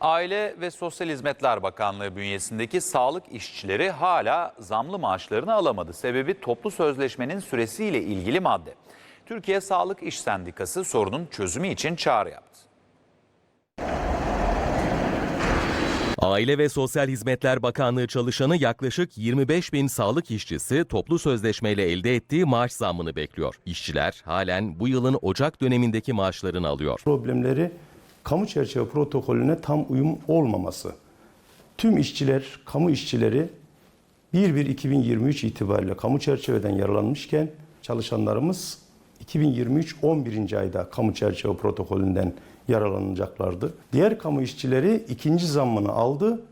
Aile ve Sosyal Hizmetler Bakanlığı bünyesindeki sağlık işçileri hala zamlı maaşlarını alamadı. Sebebi toplu sözleşmenin süresiyle ilgili madde. Türkiye Sağlık İş Sendikası sorunun çözümü için çağrı yaptı. Aile ve Sosyal Hizmetler Bakanlığı çalışanı yaklaşık 25 bin sağlık işçisi toplu sözleşmeyle elde ettiği maaş zammını bekliyor. İşçiler halen bu yılın Ocak dönemindeki maaşlarını alıyor. problemleri kamu çerçeve protokolüne tam uyum olmaması. Tüm işçiler, kamu işçileri 1-1-2023 itibariyle kamu çerçeveden yararlanmışken çalışanlarımız 2023 11. ayda kamu çerçeve protokolünden yararlanacaklardı. Diğer kamu işçileri ikinci zammını aldı.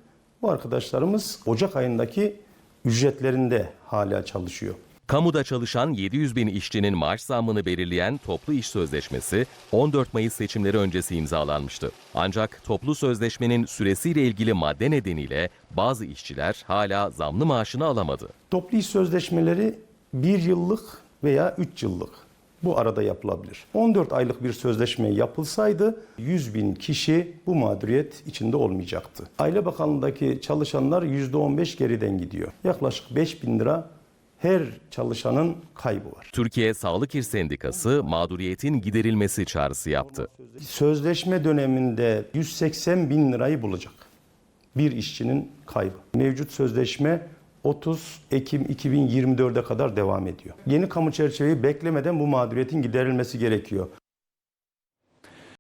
Bu arkadaşlarımız Ocak ayındaki ücretlerinde hala çalışıyor. Kamuda çalışan 700 bin işçinin maaş zammını belirleyen toplu iş sözleşmesi 14 Mayıs seçimleri öncesi imzalanmıştı. Ancak toplu sözleşmenin süresiyle ilgili madde nedeniyle bazı işçiler hala zamlı maaşını alamadı. Toplu iş sözleşmeleri bir yıllık veya 3 yıllık bu arada yapılabilir. 14 aylık bir sözleşme yapılsaydı 100 bin kişi bu mağduriyet içinde olmayacaktı. Aile Bakanlığı'ndaki çalışanlar %15 geriden gidiyor. Yaklaşık 5 bin lira her çalışanın kaybı var. Türkiye Sağlık İş Sendikası mağduriyetin giderilmesi çağrısı yaptı. Sözleşme döneminde 180 bin lirayı bulacak bir işçinin kaybı. Mevcut sözleşme 30 Ekim 2024'e kadar devam ediyor. Yeni kamu çerçeveyi beklemeden bu mağduriyetin giderilmesi gerekiyor.